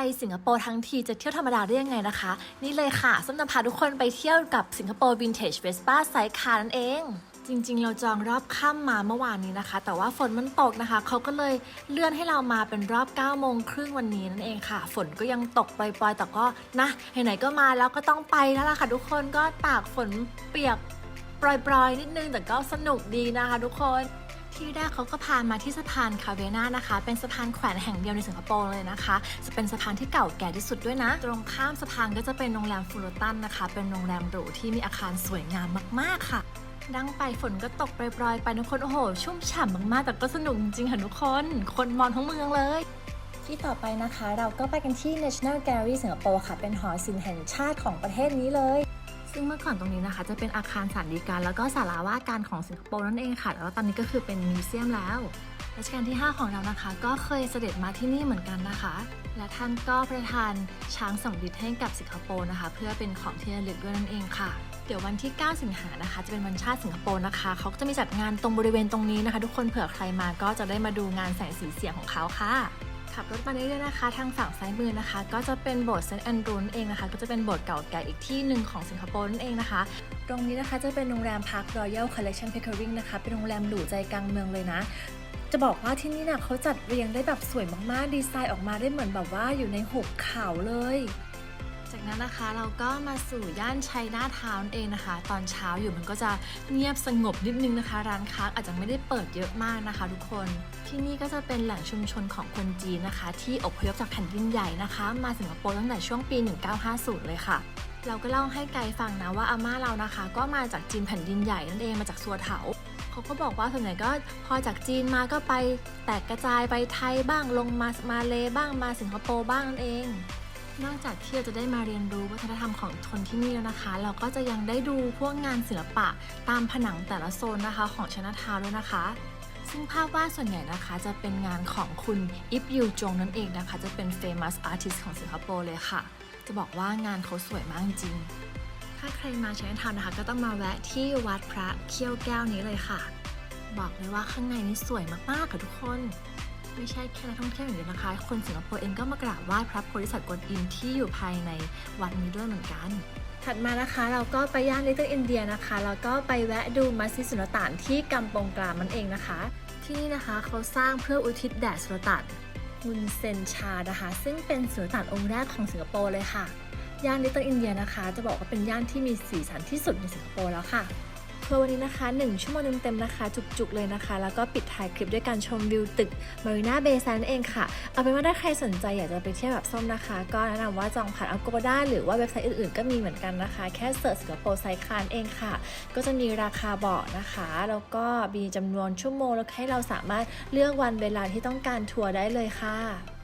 ไปสิงคโปร์ทั้งทีจะเที่ยวธรรมดาได้ยังไงนะคะ นี่เลยค่ะส้มจะพาทุกคนไปเที่ยวกับสิงคโปร์วินเทจเวสป้าไซคานั่นเอง จริงๆ เราจองรอบค่ำมาเมื่อวานนี้นะคะ แต่ว่าฝนมันตกนะคะ เขาก็เลยเลื่อนให้เรามาเป็นรอบ9โมงครึ่งวันนี้นั่นเองค่ะ ฝนก็ยังตกปล่อยๆแต่ก็นะไหนๆก็มาแล้วก็ต้องไปแล้วล่ะค่ะทุกคนก็ตากฝนเปียกปล่อยๆนิดนึงแต่ก็สนุกดีนะคะ ทุกคน ที่แรกเขาก็พามาที่สะพานคาเวนานะคะ เป็นสะพานแขวนแห่งเดียวในสิงคโปร์เลยนะคะ จะเป็นสะพานที่เก่าแก่ที่สุดด้วยนะ ตรงข้ามสะพานก็จะเป็นโรงแรมฟูลตันนะคะ เป็นโรงแรมหรูที่มีอาคารสวยงามมากๆค่ะ ดังไปฝนก็ตกปรอยๆไปทุกคนโอ้โห ชุ่มฉ่ำมากๆ แต่ก็สนุกจริงๆค่ะทุกคน คนมองทั้งเมืองเลยที่ต่อไปนะคะ เราก็ไปกันที่ National Gallery สิงคโปร์ค่ะ เป็นหอศิลป์แห่งชาติของประเทศนี้เลย ซึ่งเมื่อก่อนตรงนี้นะคะ จะเป็นอาคารสารดีการแล้วก็ศาลาว่าการของสิงคโปร์นั่นเองค่ะ แล้วตอนนี้ก็คือเป็นมิวเซียมแล้วรัชกาลที่ 5 ของเรานะคะ ก็เคยเสด็จมาที่นี่เหมือนกันนะคะ และท่านก็ประทานช้างสำริดให้กับสิงคโปร์นะคะ เพื่อเป็นของที่ระลึกด้วยนั่นเองค่ะ เดี๋ยววันที่ 9 สิงหานะคะ จะเป็นวันชาติสิงคโปร์นะคะเขาก็จะมีจัดงานตรงบริเวณตรงนี้นะคะ ทุกคนเผื่อใครมาก็จะได้มาดูงานแสงสีเสียงของเขาค่ะ ขับรถมาเรื่อยๆนะคะ ทางฝั่งซ้ายมือนะคะ ก็จะเป็นโบสถ์เซนต์แอนดรูนเองนะคะ ก็จะเป็นโบสถ์เก่าแก่อีกที่หนึ่งของสิงคโปร์นั่นเองนะคะ ตรงนี้นะคะจะเป็นโรงแรมพาร์ครอยัลคอลเล t ชันเพค e ริงนะคะ เป็นโรงแรมหรูใจกลางเมืองเลยนะจะบอกว่าที่นี่นะเขาจัดเรียงได้แบบสวยมากๆ ดีไซน์ออกมาได้เหมือนแบบว่าอยู่ในหุบเขาเลย จากนั้นนะคะเราก็มาสู่ย่านชัยนาทาวน์เองนะคะ ตอนเช้าอยู่มันก็จะเงียบสงบนิดนึงนะคะ ร้านค้าอาจจะไม่ได้เปิดเยอะมากนะคะ ทุกคนที่นี่ก็จะเป็นแหล่งชุมชนของคนจีนนะคะ ที่อพยพจากแผ่นดินใหญ่นะคะ มาสิงคโปร์ตั้งแต่ช่วงปี 1950 เลยค่ะ เราก็เล่าให้ไกด์ฟังนะว่าอาม่าเรานะคะ ก็มาจากจีนแผ่นดินใหญ่นั่นเองมาจากสัวเถาเขาก็บอกว่าส่วนใหญ่ก็พอจากจีนมาก็ไปแตกกระจายไปไทยบ้างลงมามาเลบ้างมาสิงคโปร์บ้างนั่นเอง นอกจากที่เราจะได้มาเรียนรู้วัฒนธรรมของคนที่นี่แล้วนะคะ เราก็จะยังได้ดูพวกงานศิลปะตามผนังแต่ละโซนนะคะของชนะทาวด้วยนะคะ ซึ่งภาพวาดส่วนใหญ่นะคะจะเป็นงานของคุณอิฟยูจงนั่นเองนะคะ จะเป็น famous artist ของสิงคโปร์เลยค่ะ จะบอกว่างานเขาสวยมากจริง ถ้าใครมาชนะทาวน์นะคะ ก็ต้องมาแวะที่วัดพระเขี้ยวแก้วนี้เลยค่ะ บอกเลยว่าข้างในนี้สวยมากๆค่ะทุกคน ไม่ใช่แค่นักท่องเที่ยวอย่างเดียวนะคะ คนสิงคโปร์เองก็มากราบไหว้พระโพธิสัตว์กวนอิมที่อยู่ภายในวัดนี้ด้วยเหมือนกันถัดมานะคะเราก็ไปย่านลิตเติ้ลอินเดียนะคะแล้วก็ไปแวะดูมัสยิดสุลต่านที่กัมปงกรามนั่นเองนะคะ ที่นี่นะคะเขาสร้างเพื่ออุทิศแด่สุลต่านฮุนเซนชานะคะ ซึ่งเป็นสุลต่านองค์แรกของสิงคโปร์เลยค่ะ ย่านลิตเติ้ลอินเดียนะคะ จะบอกว่าเป็นย่านที่มีสีสันที่สุดในสิงคโปร์แล้วค่ะ เพื่อวันนี้นะคะ 1 ชั่วโมงเต็มๆนะคะ จุกๆเลยนะคะ แล้วก็ปิดท้ายคลิปด้วยการชมวิวตึก Marina Bay Sands เองค่ะ เอาเป็นว่าถ้าใครสนใจอยากจะไปเที่ยวแบบส้มนะคะ ก็แนะนำว่าจองผ่าน Agoda หรือว่าเว็บไซต์อื่นๆ ก็มีเหมือนกันนะคะ แค่เสิร์ชสิงคโปร์ไซคานเองค่ะ ก็จะมีราคาบอกนะคะ แล้วก็มีจำนวนชั่วโมงแล้วให้เราสามารถเลือกวันเวลาที่ต้องการทัวร์ได้เลยค่ะ